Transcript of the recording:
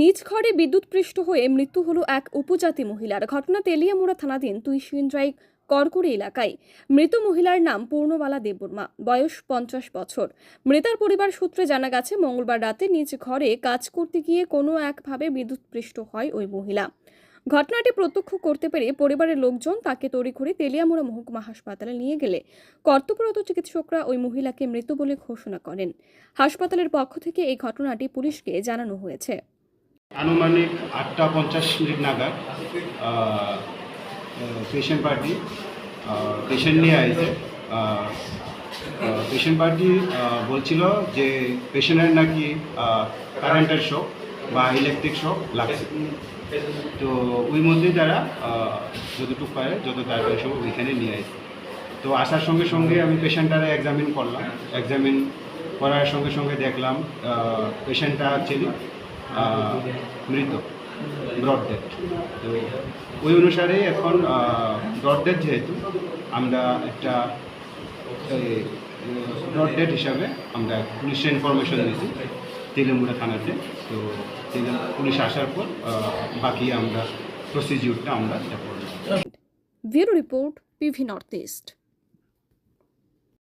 নিজ ঘরে বিদ্যুৎপৃষ্ট হয়ে মৃত্যু হলো এক উপজাতি মহিলার। ঘটনা তেলিয়ামুড়া থানাধীন তুই তুইশিন্দ্রাই করকুড়ি এলাকায়। মৃত মহিলার নাম পূর্ণবালা দেববর্মা। বয়স পঞ্চাশ বছর। মৃতার পরিবার সূত্রে জানা গেছে, মঙ্গলবার রাতে নিজ ঘরে কাজ করতে গিয়ে কোনো একভাবে বিদ্যুৎপৃষ্ট হয় ওই মহিলা। ঘটনাটি প্রত্যক্ষ করতে পেরে পরিবারের লোকজন তাকে তড়িঘড়ি তেলিয়ামুড়া মহকুমা হাসপাতালে নিয়ে গেলে। কর্তব্যরত চিকিৎসকরা ওই মহিলাকে মৃত বলে ঘোষণা করেন। হাসপাতালের পক্ষ থেকে এই ঘটনাটি পুলিশকে জানানো হয়েছে। আনুমানিক আটটা পঞ্চাশ মিনিট নাগাদ পেশেন্ট পার্টি পেশেন্ট নিয়ে আসে পেশেন্ট পার্টি বলছিল যে পেশেন্টের নাকি কারেন্টের শক বা ইলেকট্রিক শক লাগছে। তো ওই মধ্যে তারা যতটুকু পারে, যত তাড়াতাড়ি সব ওইখানে নিয়ে আসে তো আসার সঙ্গে সঙ্গে আমি পেশেন্টটারে এক্সামিন করলাম। এক্সামিন করার সঙ্গে সঙ্গে দেখলাম পেশেন্টটা অ্যাকচুয়ালি মৃত ব্রড ডেথ তো ওই অনুসারে এখন ব্রড ডেথ যেহেতু, আমরা একটা ব্রড ডেথ হিসাবে আমরা পুলিশে ইনফরমেশন দিয়েছি তেলেমুড়া থানাতে। তো পুলিশ আসার পর বাকি আমরা প্রসিডিউরটা আমরা bureau report PV north east.